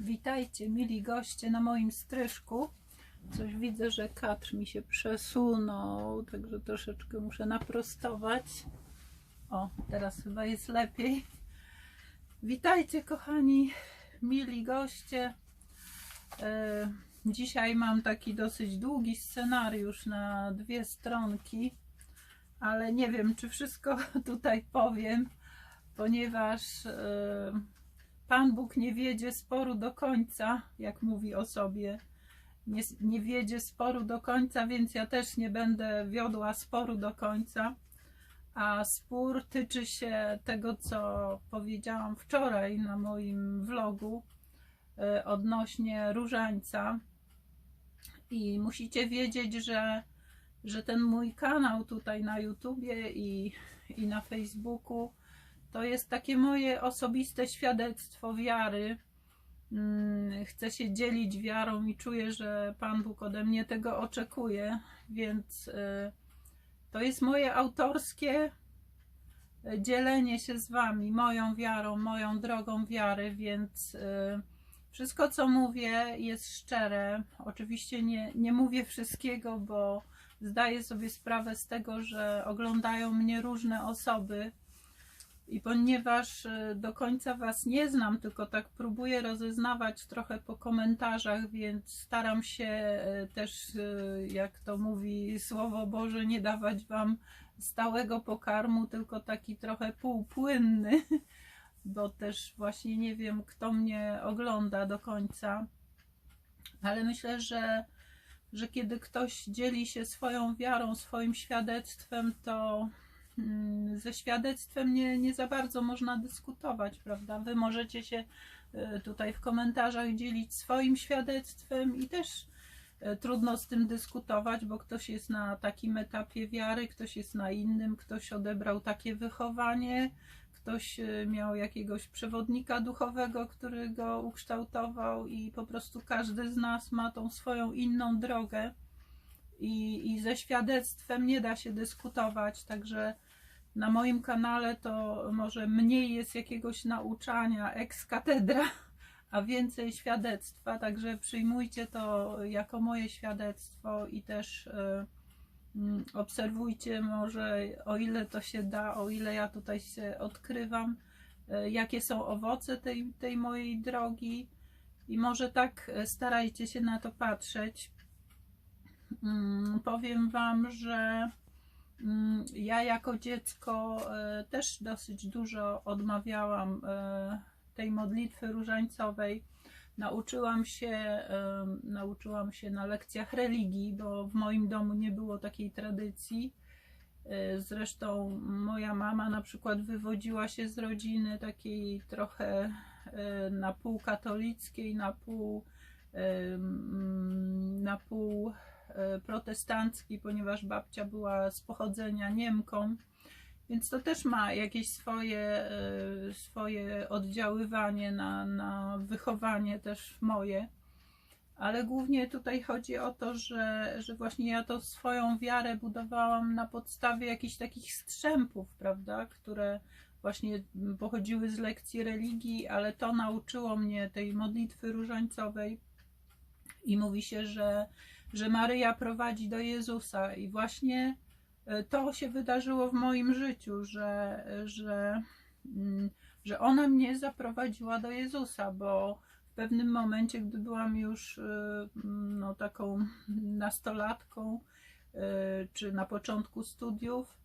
Witajcie, mili goście na moim stryżku. Coś widzę, że katr mi się przesunął, także troszeczkę muszę naprostować. O, teraz chyba jest lepiej. Witajcie, kochani, mili goście. E, Dzisiaj mam taki dosyć długi scenariusz na dwie stronki, ale nie wiem, czy wszystko tutaj powiem, ponieważ e, Pan Bóg nie wiedzie sporu do końca, jak mówi o sobie. Nie, nie wiedzie sporu do końca, więc ja też nie będę wiodła sporu do końca. A spór tyczy się tego, co powiedziałam wczoraj na moim vlogu e, odnośnie różańca. I musicie wiedzieć, że, że ten mój kanał tutaj na YouTubie i, i na Facebooku to jest takie moje osobiste świadectwo wiary. Mm, Chcę się dzielić wiarą i czuję, że Pan Bóg ode mnie tego oczekuje, więc y, to jest moje autorskie y, dzielenie się z Wami, moją wiarą, moją drogą wiary, więc y, wszystko, co mówię, jest szczere. Oczywiście nie, nie mówię wszystkiego, bo zdaję sobie sprawę z tego, że oglądają mnie różne osoby. I ponieważ y, do końca Was nie znam, tylko tak próbuję rozeznawać trochę po komentarzach, więc staram się y, też, y, jak to mówi Słowo Boże, nie dawać Wam stałego pokarmu, tylko taki trochę półpłynny, bo też właśnie nie wiem, kto mnie ogląda do końca. Ale myślę, że, że kiedy ktoś dzieli się swoją wiarą, swoim świadectwem, to ze świadectwem nie, nie za bardzo można dyskutować, prawda? Wy możecie się y, tutaj w komentarzach dzielić swoim świadectwem i też y, trudno z tym dyskutować, bo ktoś jest na takim etapie wiary, ktoś jest na innym, ktoś odebrał takie wychowanie, ktoś y, miał jakiegoś przewodnika duchowego, który go ukształtował i po prostu każdy z nas ma tą swoją inną drogę i, i ze świadectwem nie da się dyskutować, także na moim kanale to może mniej jest jakiegoś nauczania ex katedra, a więcej świadectwa, także przyjmujcie to jako moje świadectwo i też y, obserwujcie może o ile to się da, o ile ja tutaj się odkrywam, y, jakie są owoce tej, tej mojej drogi i może tak y, starajcie się na to patrzeć. Mm, Powiem Wam, że mm, ja jako dziecko e, też dosyć dużo odmawiałam e, tej modlitwy różańcowej. Nauczyłam się, e, nauczyłam się na lekcjach religii, bo w moim domu nie było takiej tradycji. Zresztą moja mama na przykład wywodziła się z rodziny takiej trochę na pół katolickiej, na pół, na pół e, protestanckiej, ponieważ babcia była z pochodzenia Niemką. Więc to też ma jakieś swoje, e, swoje oddziaływanie na, na wychowanie też moje. Ale głównie tutaj chodzi o to, że, że właśnie ja to swoją wiarę budowałam na podstawie jakichś takich strzępów, prawda, które właśnie pochodziły z lekcji religii, ale to nauczyło mnie tej modlitwy różańcowej. I mówi się, że, że Maryja prowadzi do Jezusa. I właśnie e, to się wydarzyło w moim życiu, że, że, mm, że ona mnie zaprowadziła do Jezusa, bo w pewnym momencie, gdy byłam już y, no, taką nastolatką, y, czy na początku studiów,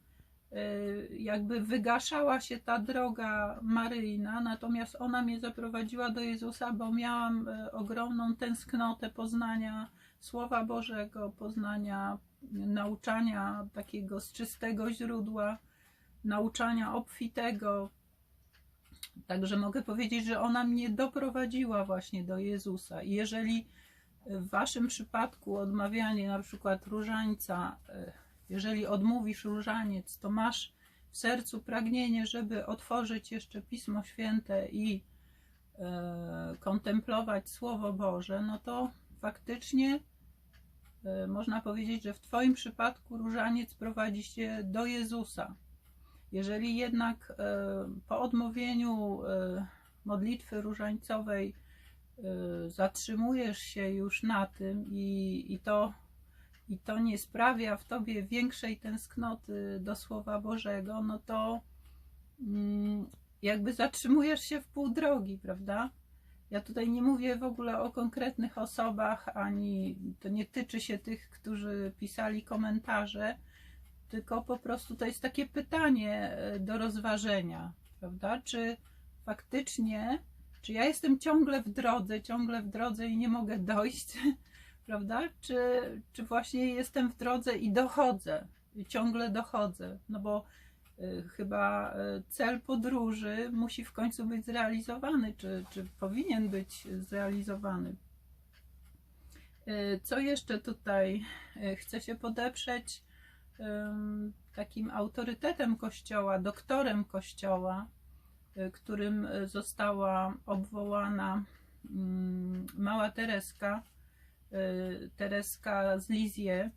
jakby wygaszała się ta droga Maryjna, natomiast ona mnie zaprowadziła do Jezusa, bo miałam y, ogromną tęsknotę poznania Słowa Bożego, poznania nauczania takiego z czystego źródła, nauczania obfitego, Także mogę powiedzieć, że ona mnie doprowadziła właśnie do Jezusa. Jeżeli w waszym przypadku odmawianie na przykład różańca, e, jeżeli odmówisz różaniec, to masz w sercu pragnienie, żeby otworzyć jeszcze Pismo Święte i e, kontemplować Słowo Boże, no to faktycznie e, można powiedzieć, że w Twoim przypadku różaniec prowadzi cię do Jezusa. Jeżeli jednak e, po odmówieniu e, modlitwy różańcowej y, zatrzymujesz się już na tym i, i, to, i to nie sprawia w tobie większej tęsknoty do Słowa Bożego, no to mm, jakby zatrzymujesz się w pół drogi, prawda? Ja tutaj nie mówię w ogóle o konkretnych osobach, ani to nie tyczy się tych, którzy pisali komentarze, tylko po prostu to jest takie pytanie e, do rozważenia, prawda? Czy faktycznie, czy ja jestem ciągle w drodze, ciągle w drodze i nie mogę dojść, prawda? Czy, czy właśnie jestem w drodze i dochodzę, i ciągle dochodzę, no bo y, chyba y, cel podróży musi w końcu być zrealizowany, czy, czy powinien być zrealizowany. Y, co jeszcze tutaj chcę się podeprzeć? takim autorytetem Kościoła, doktorem Kościoła, którym została obwołana mm, mała Tereska, Tereska z Lizie.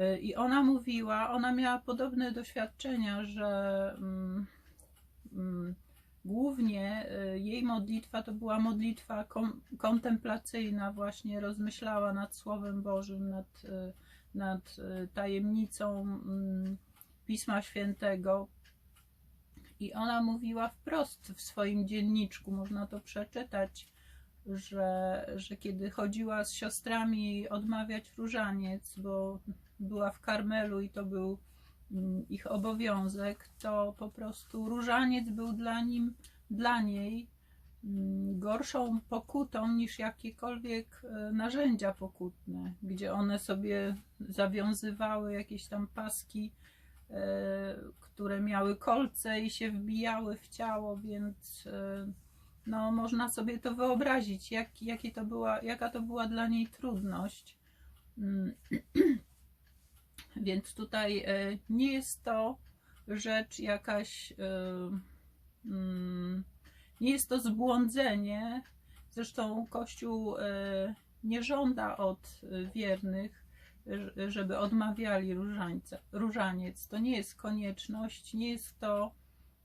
Y, I ona mówiła, ona miała podobne doświadczenia, że mm, mm, głównie jej modlitwa to była modlitwa kontemplacyjna, właśnie rozmyślała nad Słowem Bożym, nad nad y, tajemnicą mm, Pisma Świętego. I ona mówiła wprost w swoim dzienniczku, można to przeczytać, że, że kiedy chodziła z siostrami odmawiać różaniec, bo była w Karmelu i to był mm, ich obowiązek, to po prostu różaniec był dla nim, dla niej Mm, gorszą pokutą niż jakiekolwiek e, narzędzia pokutne, gdzie one sobie zawiązywały jakieś tam paski, e, które miały kolce i się wbijały w ciało, więc e, no, można sobie to wyobrazić, jak, jakie to była, jaka to była dla niej trudność. Mm. Więc tutaj nie jest to rzecz jakaś. Mm, nie jest to zbłądzenie. Zresztą Kościół e, nie żąda od wiernych, żeby odmawiali różańca, różaniec. To nie jest konieczność, nie jest to.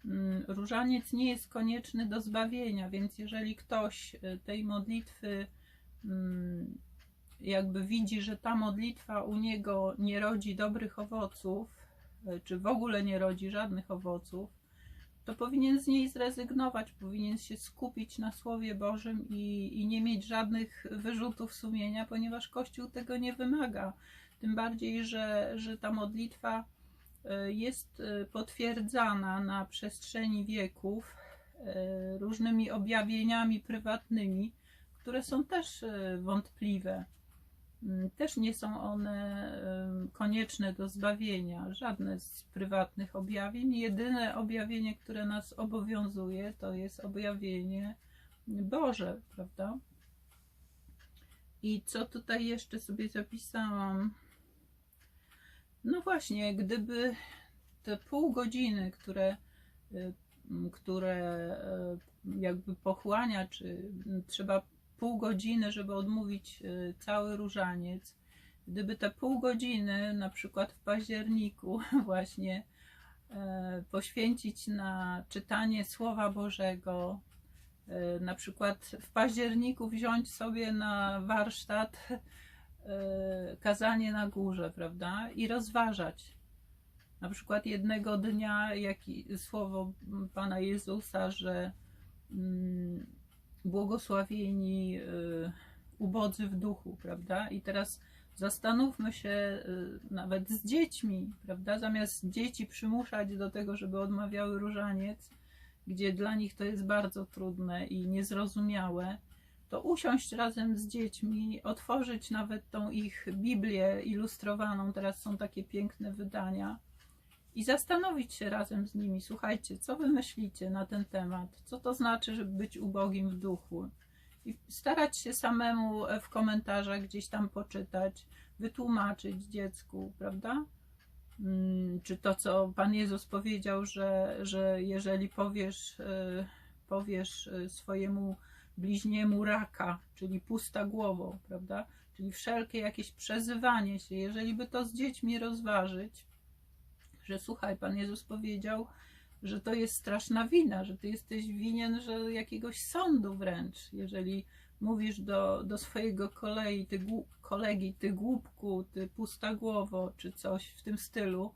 Mm, różaniec nie jest konieczny do zbawienia, więc jeżeli ktoś e, tej modlitwy mm, jakby widzi, że ta modlitwa u niego nie rodzi dobrych owoców, e, czy w ogóle nie rodzi żadnych owoców, to powinien z niej zrezygnować, powinien się skupić na Słowie Bożym i, i nie mieć żadnych wyrzutów sumienia, ponieważ Kościół tego nie wymaga. Tym bardziej, że, że ta modlitwa jest e, potwierdzana na przestrzeni wieków e, różnymi objawieniami prywatnymi, które są też wątpliwe. Mm, też nie są one konieczne do zbawienia, żadne z prywatnych objawień. Jedyne objawienie, które nas obowiązuje, to jest objawienie Boże, prawda? I co tutaj jeszcze sobie zapisałam? No właśnie, gdyby te pół godziny, które, y, które y, jakby pochłania, czy trzeba pół godziny, żeby odmówić y, cały różaniec. Gdyby te pół godziny, na przykład w październiku, właśnie e, poświęcić na czytanie Słowa Bożego, e, na przykład w październiku wziąć sobie na warsztat kazanie na górze, prawda? I rozważać. Na przykład jednego dnia, jak słowo Pana Jezusa, że mm, błogosławieni y, ubodzy w duchu, prawda? I teraz zastanówmy się y, nawet z dziećmi, prawda? Zamiast dzieci przymuszać do tego, żeby odmawiały różaniec, gdzie dla nich to jest bardzo trudne i niezrozumiałe, to usiąść razem z dziećmi, otworzyć nawet tą ich Biblię ilustrowaną. Teraz są takie piękne wydania i zastanowić się razem z nimi, słuchajcie, co wy myślicie na ten temat, co to znaczy, żeby być ubogim w duchu. I starać się samemu w komentarzach gdzieś tam poczytać, wytłumaczyć dziecku, prawda? Mm, czy to, co Pan Jezus powiedział, że, że jeżeli powiesz, e, powiesz e, swojemu bliźniemu raka, czyli pusta głową, prawda? Czyli wszelkie jakieś przezywanie się, jeżeli by to z dziećmi rozważyć, że słuchaj, Pan Jezus powiedział, że to jest straszna wina, że ty jesteś winien, że jakiegoś sądu wręcz, jeżeli mówisz do, do swojego kolei, ty, kolegi, ty głupku, ty pusta głowo, czy coś w tym stylu.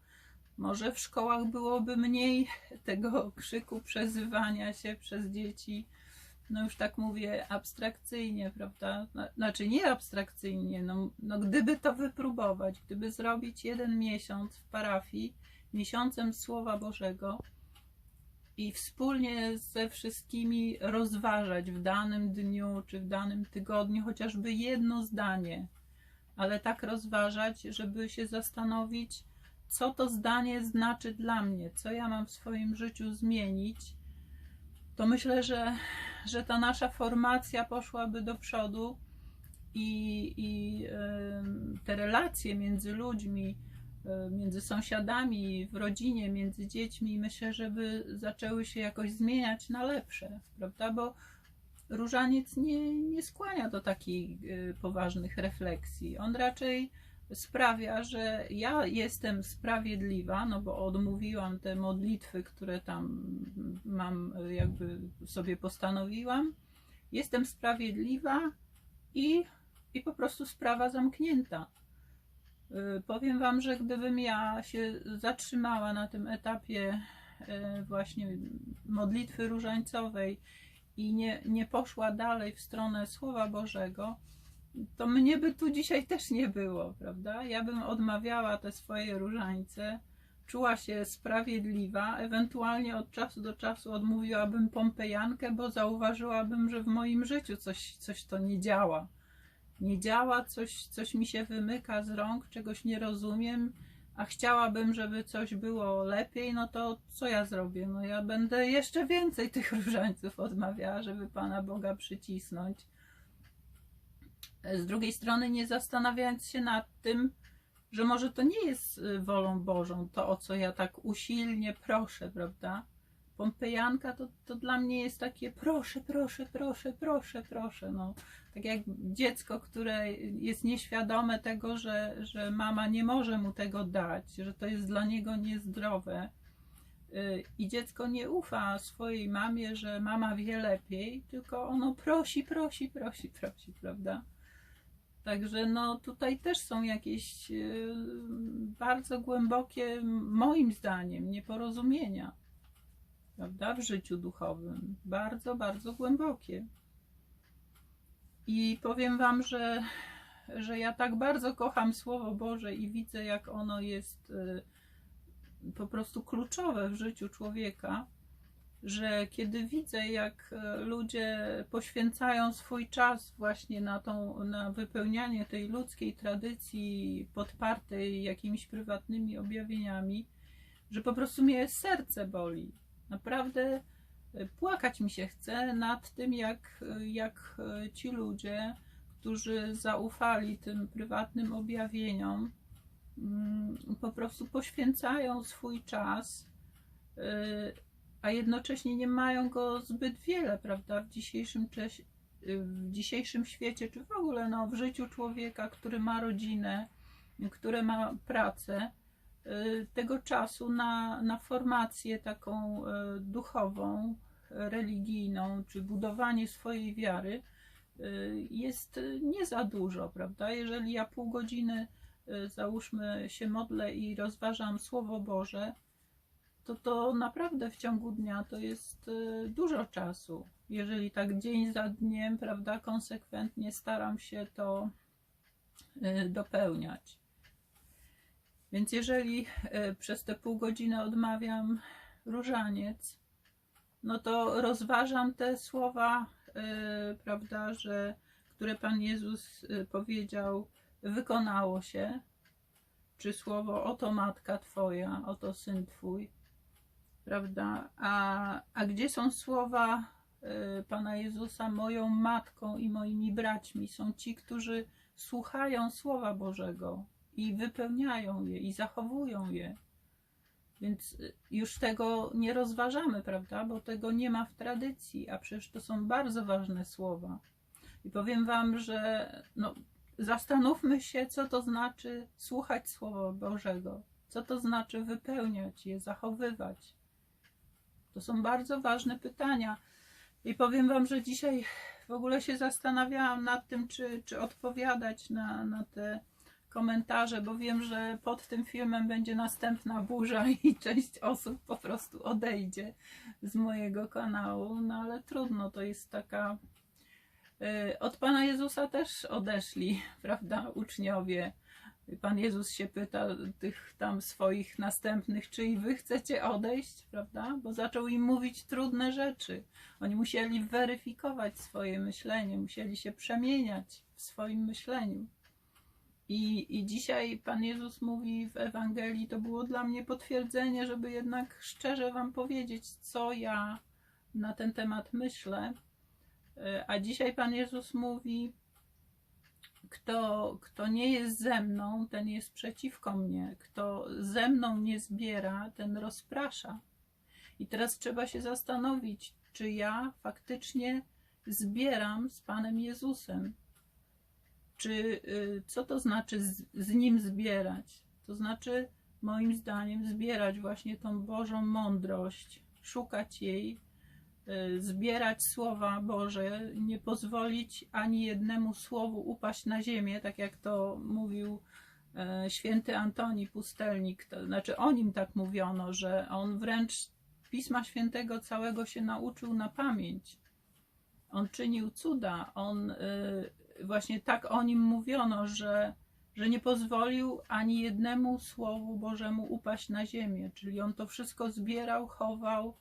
Może w szkołach byłoby mniej tego krzyku, przezywania się przez dzieci. No już tak mówię abstrakcyjnie, prawda? Na- Znaczy nie abstrakcyjnie, no, no gdyby to wypróbować, gdyby zrobić jeden miesiąc w parafii, miesiącem Słowa Bożego i wspólnie ze wszystkimi rozważać w danym dniu czy w danym tygodniu chociażby jedno zdanie, ale tak rozważać, żeby się zastanowić, co to zdanie znaczy dla mnie, co ja mam w swoim życiu zmienić, to myślę, że, że ta nasza formacja poszłaby do przodu i, i te relacje między ludźmi, między sąsiadami, w rodzinie, między dziećmi, myślę, żeby zaczęły się jakoś zmieniać na lepsze, prawda? Bo różaniec nie, nie skłania do takich e, poważnych refleksji. On raczej sprawia, że ja jestem sprawiedliwa, no bo odmówiłam te modlitwy, które tam mam, jakby sobie postanowiłam. Jestem sprawiedliwa i, i po prostu sprawa zamknięta. Y, Powiem Wam, że gdybym ja się zatrzymała na tym etapie y, właśnie modlitwy różańcowej i nie, nie poszła dalej w stronę Słowa Bożego, to mnie by tu dzisiaj też nie było, prawda? Ja bym odmawiała te swoje różańce, czuła się sprawiedliwa, ewentualnie od czasu do czasu odmówiłabym pompejankę, bo zauważyłabym, że w moim życiu coś, coś to nie działa. Nie działa, coś, coś mi się wymyka z rąk, czegoś nie rozumiem, a chciałabym, żeby coś było lepiej, no to co ja zrobię? No ja będę jeszcze więcej tych różańców odmawiała, żeby Pana Boga przycisnąć. Z drugiej strony nie zastanawiając się nad tym, że może to nie jest y, wolą Bożą, to o co ja tak usilnie proszę, prawda? Pompejanka to, to dla mnie jest takie proszę, proszę, proszę, proszę, proszę. No, tak jak dziecko, które jest nieświadome tego, że, że mama nie może mu tego dać, że to jest dla niego niezdrowe. Y, I dziecko nie ufa swojej mamie, że mama wie lepiej, tylko ono prosi, prosi, prosi, prosi, prawda? Także no tutaj też są jakieś y, bardzo głębokie, moim zdaniem, nieporozumienia, prawda, w życiu duchowym. Bardzo, bardzo głębokie. I powiem Wam, że, że ja tak bardzo kocham Słowo Boże i widzę, jak ono jest y, po prostu kluczowe w życiu człowieka, że kiedy widzę, jak e, ludzie poświęcają swój czas właśnie na, tą, na wypełnianie tej ludzkiej tradycji podpartej jakimiś prywatnymi objawieniami, że po prostu mnie serce boli. Naprawdę e, płakać mi się chce nad tym, jak, jak e, ci ludzie, którzy zaufali tym prywatnym objawieniom, mm, po prostu poświęcają swój czas a jednocześnie nie mają go zbyt wiele, prawda, w dzisiejszym, czasie, w dzisiejszym świecie, czy w ogóle no, w życiu człowieka, który ma rodzinę, który ma pracę, y, tego czasu na, na formację taką y, duchową, religijną, czy budowanie swojej wiary y, jest nie za dużo, prawda? Jeżeli ja pół godziny, załóżmy, się modlę i rozważam Słowo Boże, to to naprawdę w ciągu dnia to jest y, dużo czasu. Jeżeli tak dzień za dniem, prawda, konsekwentnie staram się to y, dopełniać. Więc jeżeli y, przez te pół godziny odmawiam różaniec, no to rozważam te słowa, prawda, że które Pan Jezus powiedział, wykonało się, czy słowo oto matka Twoja, oto syn Twój prawda? A, a gdzie są słowa y, Pana Jezusa, moją matką i moimi braćmi? Są ci, którzy słuchają Słowa Bożego i wypełniają je i zachowują je. Więc y, już tego nie rozważamy, prawda? Bo tego nie ma w tradycji, a przecież to są bardzo ważne słowa. I powiem Wam, że no, zastanówmy się, co to znaczy słuchać Słowa Bożego, co to znaczy wypełniać je, zachowywać To są bardzo ważne pytania. I powiem Wam, że dzisiaj w ogóle się zastanawiałam nad tym, czy, czy odpowiadać na, na te komentarze, bo wiem, że pod tym filmem będzie następna burza i część osób po prostu odejdzie z mojego kanału. No ale trudno, to jest taka. y, Od Pana Jezusa też odeszli, prawda, uczniowie. Pan Jezus się pyta tych tam swoich następnych, czy i wy chcecie odejść, prawda? Bo zaczął im mówić trudne rzeczy. Oni musieli weryfikować swoje myślenie, musieli się przemieniać w swoim myśleniu. I, I dzisiaj Pan Jezus mówi w Ewangelii, to było dla mnie potwierdzenie, żeby jednak szczerze Wam powiedzieć, co ja na ten temat myślę. E, A dzisiaj Pan Jezus mówi, kto, kto nie jest ze mną, ten jest przeciwko mnie. Kto ze mną nie zbiera, ten rozprasza. I teraz trzeba się zastanowić, czy ja faktycznie zbieram z Panem Jezusem. Czy y, co to znaczy z, z nim zbierać? To znaczy, moim zdaniem, zbierać właśnie tą Bożą mądrość, szukać jej, zbierać słowa Boże, nie pozwolić ani jednemu słowu upaść na ziemię, tak jak to mówił e, święty Antoni Pustelnik. To znaczy, o nim tak mówiono, że on wręcz Pisma Świętego całego się nauczył na pamięć. On czynił cuda, on y, właśnie tak o nim mówiono, że, że nie pozwolił ani jednemu słowu Bożemu upaść na ziemię. Czyli on to wszystko zbierał, chował,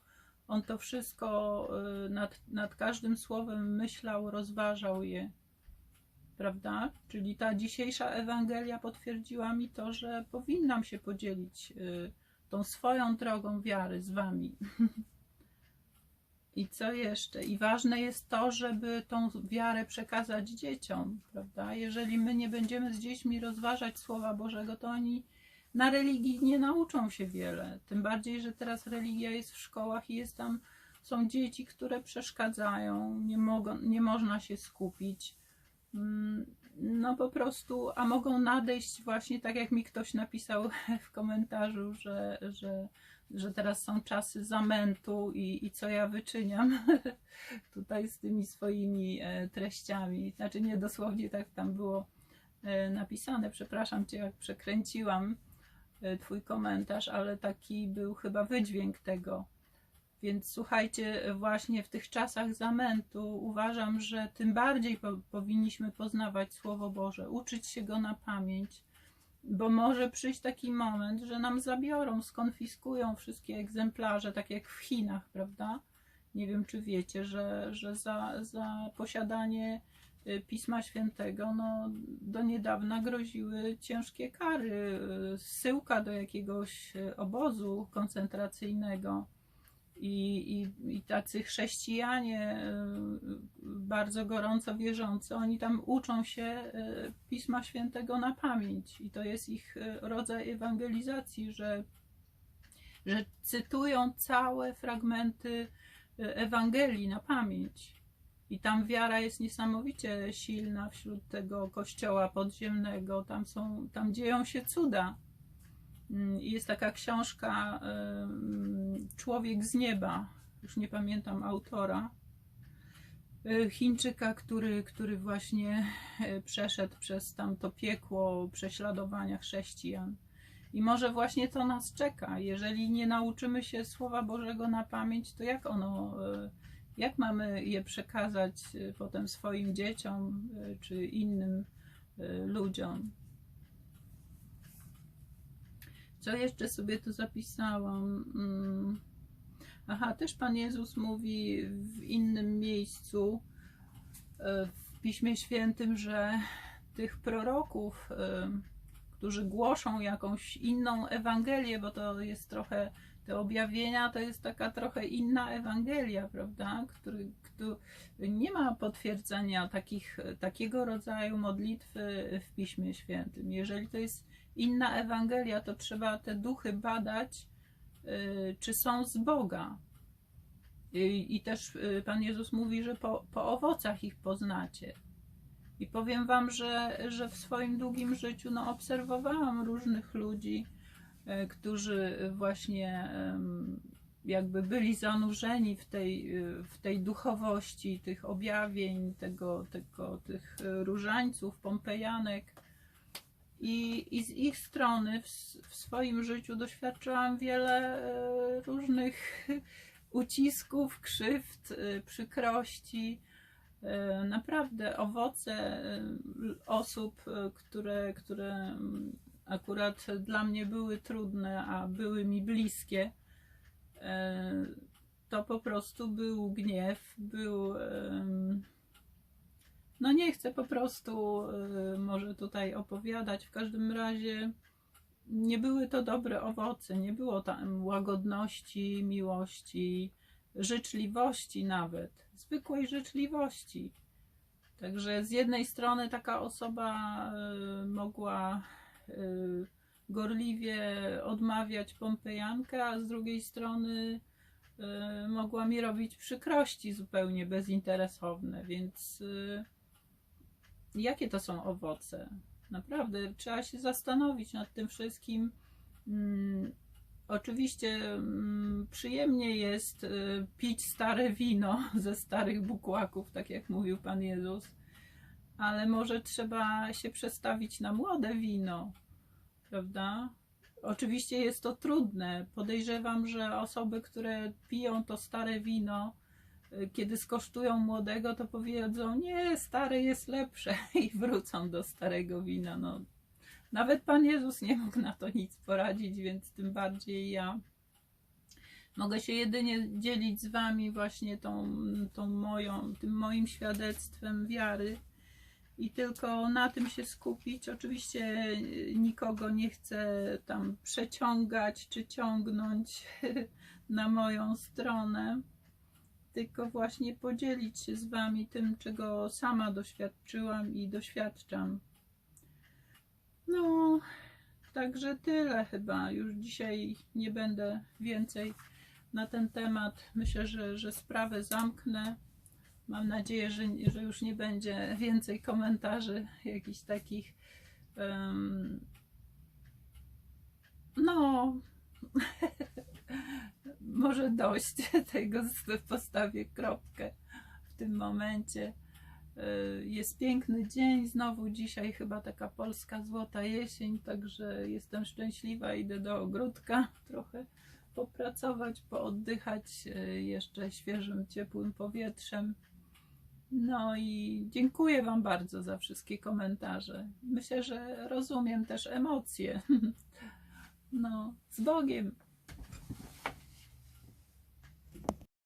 on to wszystko y, nad, nad każdym słowem myślał, rozważał je. Prawda? Czyli ta dzisiejsza Ewangelia potwierdziła mi to, że powinnam się podzielić y, tą swoją drogą wiary z wami. I co jeszcze? I ważne jest to, żeby tą wiarę przekazać dzieciom, prawda? Jeżeli my nie będziemy z dziećmi rozważać Słowa Bożego, to oni na religii nie nauczą się wiele. Tym bardziej, że teraz religia jest w szkołach i jest tam, są dzieci, które przeszkadzają, nie, mogą, nie można się skupić. Mm, No po prostu, a mogą nadejść właśnie tak, jak mi ktoś napisał w komentarzu, że, że że teraz są czasy zamętu i, i co ja wyczyniam tutaj z tymi swoimi e, treściami. Znaczy nie dosłownie tak tam było e, napisane, przepraszam Cię, jak przekręciłam Twój komentarz, ale taki był chyba wydźwięk tego. Więc słuchajcie, właśnie w tych czasach zamętu uważam, że tym bardziej po, powinniśmy poznawać Słowo Boże, uczyć się go na pamięć, bo może przyjść taki moment, że nam zabiorą, skonfiskują wszystkie egzemplarze, tak jak w Chinach, prawda? Nie wiem, czy wiecie, że, że za, za posiadanie Pisma Świętego no, do niedawna groziły ciężkie kary, y, zsyłka do jakiegoś y, obozu koncentracyjnego. I, i, I tacy chrześcijanie y, bardzo gorąco wierzący, oni tam uczą się y, Pisma Świętego na pamięć. I to jest ich y, rodzaj ewangelizacji, że, że cytują całe fragmenty Ewangelii na pamięć. I tam wiara jest niesamowicie silna wśród tego kościoła podziemnego. Tam, są, tam dzieją się cuda. Mm, Jest taka książka Człowiek z nieba, już nie pamiętam autora. y, Chińczyka, który, który właśnie y, przeszedł przez tamto piekło prześladowania chrześcijan. I może właśnie to nas czeka. Jeżeli nie nauczymy się Słowa Bożego na pamięć, to jak ono, y, jak mamy je przekazać y, potem swoim dzieciom y, czy innym y, ludziom? Co jeszcze sobie tu zapisałam? Mm. Aha, też Pan Jezus mówi w innym miejscu e, w Piśmie Świętym, że tych proroków, e, którzy głoszą jakąś inną Ewangelię, bo to jest trochę, te objawienia to jest taka trochę inna Ewangelia, prawda? Który, który nie ma potwierdzenia takich, takiego rodzaju modlitwy w Piśmie Świętym. Jeżeli to jest inna Ewangelia, to trzeba te duchy badać, y, czy są z Boga. I, i też y, Pan Jezus mówi, że po, po owocach ich poznacie. I powiem Wam, że, że w swoim długim życiu no, obserwowałam różnych ludzi, y, którzy właśnie jakby byli zanurzeni w tej, y, w tej duchowości tych objawień, tego, tego, tych y, różańców, pompejanek. I, I z ich strony w, w swoim życiu doświadczyłam wiele e, różnych ucisków, krzywd, e, przykrości. E, Naprawdę owoce e, osób, e, które, które mm, akurat dla mnie były trudne, a były mi bliskie, to po prostu był gniew, był. No nie chcę po prostu może tutaj opowiadać. W każdym razie nie były to dobre owoce, nie było tam łagodności, miłości, życzliwości nawet, zwykłej życzliwości. Także z jednej strony taka osoba e, mogła e, gorliwie odmawiać pompejankę, a z drugiej strony e, mogła mi robić przykrości zupełnie bezinteresowne, więc jakie to są owoce? Naprawdę trzeba się zastanowić nad tym wszystkim. Oczywiście mm, przyjemnie jest y, pić stare wino ze starych bukłaków, tak jak mówił Pan Jezus, ale może trzeba się przestawić na młode wino, prawda? Oczywiście jest to trudne. Podejrzewam, że osoby, które piją to stare wino, y, kiedy skosztują młodego, to powiedzą: Nie, stare jest lepsze i wrócą do starego wina. No, nawet Pan Jezus nie mógł na to nic poradzić, więc tym bardziej ja mogę się jedynie dzielić z Wami właśnie tą, tą moją, tym moim świadectwem wiary i tylko na tym się skupić. Oczywiście nikogo nie chcę tam przeciągać czy ciągnąć na moją stronę, tylko właśnie podzielić się z Wami tym, czego sama doświadczyłam i doświadczam. No, także tyle chyba. Już dzisiaj nie będę więcej na ten temat. Myślę, że, że sprawę zamknę. Mam nadzieję, że, że już nie będzie więcej komentarzy jakichś takich. em, no, może dość tego, z- postawię kropkę w tym momencie. Y, Jest piękny dzień, znowu dzisiaj chyba taka polska złota jesień, także jestem szczęśliwa. Idę do ogródka trochę popracować, pooddychać y, jeszcze świeżym, ciepłym powietrzem. No i dziękuję Wam bardzo za wszystkie komentarze. Myślę, że rozumiem też emocje. No, z Bogiem.